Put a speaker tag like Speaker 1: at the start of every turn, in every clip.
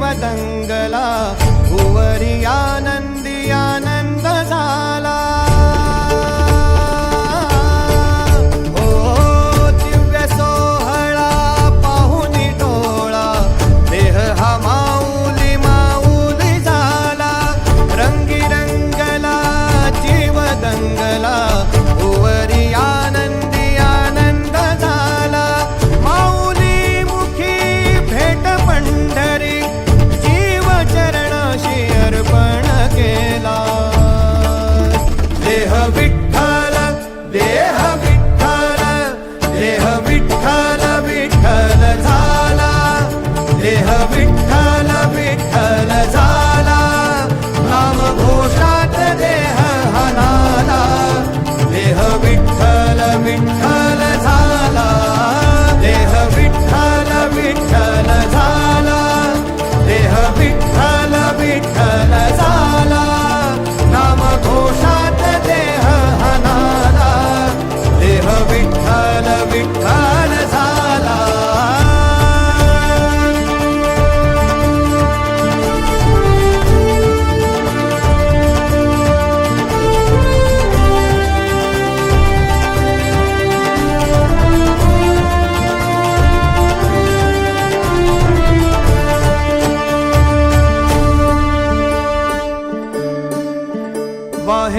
Speaker 1: वदङ्गला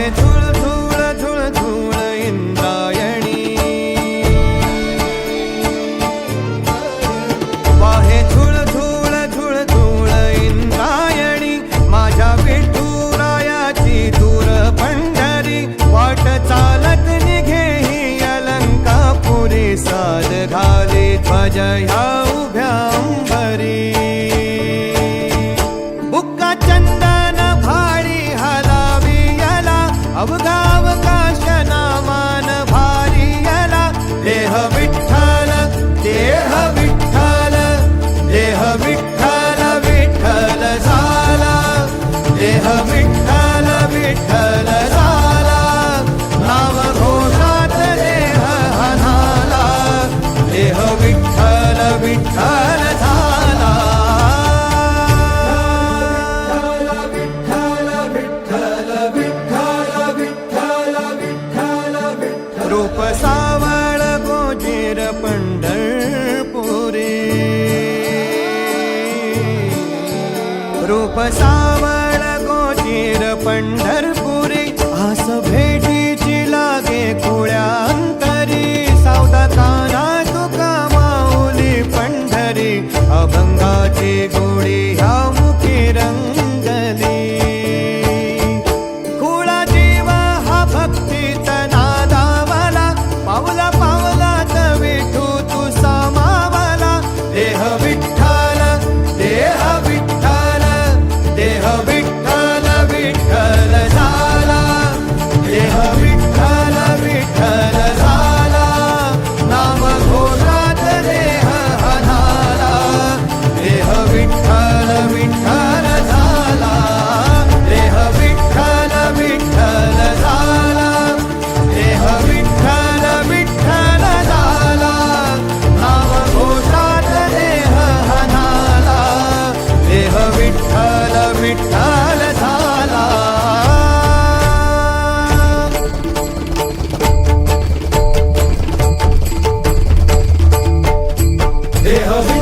Speaker 1: aventura. देह विठ्ठल विठ्ठल झाला. नाव घोषात देह हनाला. देह विठ्ठल विठ्ठल झाला. रूप सावळ गोजीर पंढरपुरे. रूप सावळ पंढरपुरी आस भेटीची लागे कोळ्या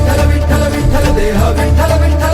Speaker 1: విఠల విఠల విఠల దేహ విఠల విఠల